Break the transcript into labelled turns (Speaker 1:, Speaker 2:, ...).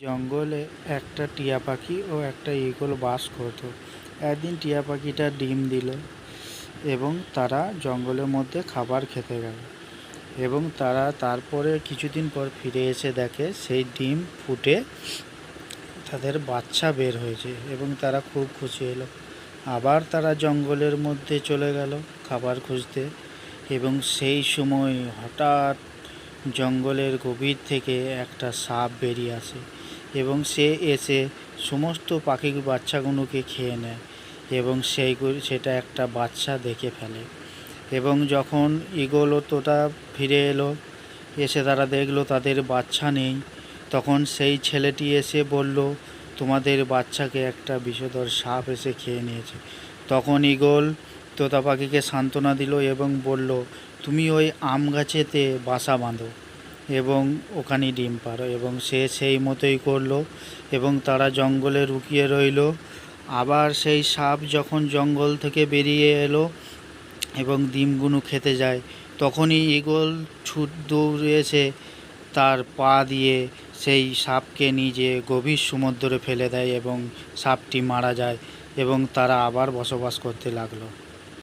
Speaker 1: জঙ্গলে একটা টিয়া পাখি ও একটা ঈগল বাস করতো। একদিন টিয়া পাখিটা ডিম দিল এবং তারা জঙ্গলের মধ্যে খাবার খেতে গেল এবং তারা তারপরে কিছুদিন পর ফিরে এসে দেখে সেই ডিম ফুটে তাদের বাচ্চা বের হয়েছে এবং তারা খুব খুশি হলো। আবার তারা জঙ্গলের মধ্যে চলে গেল খাবার খুঁজতে এবং সেই সময় হঠাৎ জঙ্গলের গভীর থেকে একটা সাপ বেরিয়ে আসে। এবং সে এসে সমস্ত পাখির বাচ্চাগুলোকে খেয়ে নেয় এবং সেই সেটা একটা বাচ্চা দেখে ফেলে। এবং যখন ঈগল ও তোতা ফিরে এলো, এসে তারা দেখল তাদের বাচ্চা নেই। তখন সেই ছেলেটি এসে বলল, তোমাদের বাচ্চাকে একটা বিষধর সাপ এসে খেয়ে নিয়েছে। তখন ঈগল তোতা পাখিকে সান্ত্বনা দিল এবং বলল, তুমি ওই আম গাছেতে বাসা বাঁধো। এবং ওখানে ডিম পারো, এবং সে সেই মতোই করল, এবং তারা জঙ্গলে রুকিয়ে রইল। আবার সেই সাপ যখন জঙ্গল থেকে বেরিয়ে এলো এবং ডিমগুলো খেতে যায়, তখনই ঈগল ছুট দৌড়েছে তার পা দিয়ে। সেই সাপকে নিজে গভীর সমুদ্রে ফেলে দেয় এবং সাপটি মারা যায় এবং তারা আবার বসবাস করতে লাগল।